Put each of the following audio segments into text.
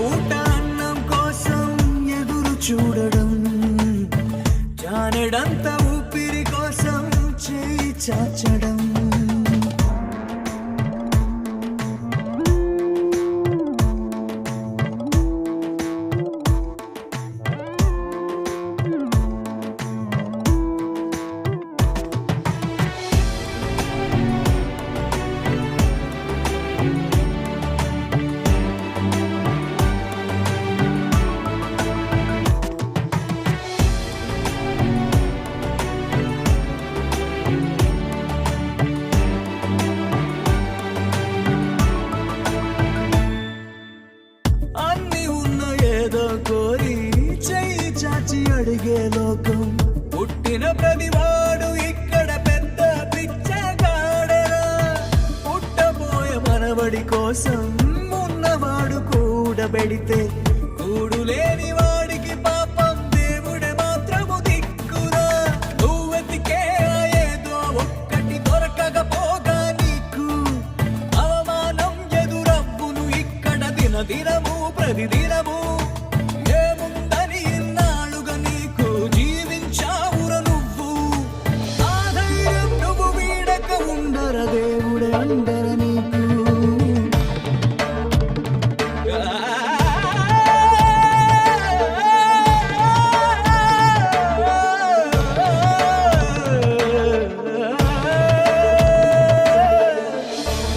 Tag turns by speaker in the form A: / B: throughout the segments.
A: పూట అన్నం కోసం ఎదురు చూడడం జానడంత ఊపిరి కోసం చేయి చాచడం. తిరిగే లోకం. పుట్టిన ప్రతివాడు ఇక్కడ పెద్ద పిచ్చగాడరా. పుట్టబోయే మనవడి కోసం ఉన్నవాడు కూడబెడితే కూడు లేని వాడికి పాపం దేవుడే మాత్రము దిక్కురా. నువ్వెతికే ఏదో ఒక్కటి దొరకకపోగా నీకు. అవమానం ఎదురవ్వును ఇక్కడ దిన దినము ప్రతిదినము. దేవుడే నీకు.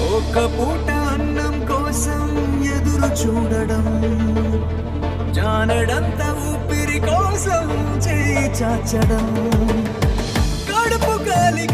A: ఒక్క పూట అన్నం కోసం ఎదురు చూడడం జానడంత ఊపిరి కోసం చేయి చాచడం. కడుపు కాలి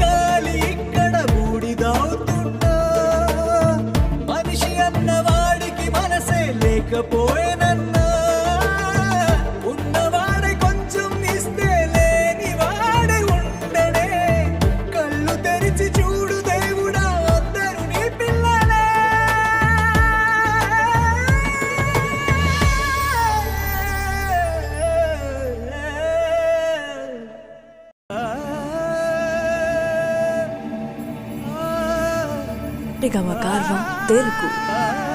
B: pegava a garva, dergo.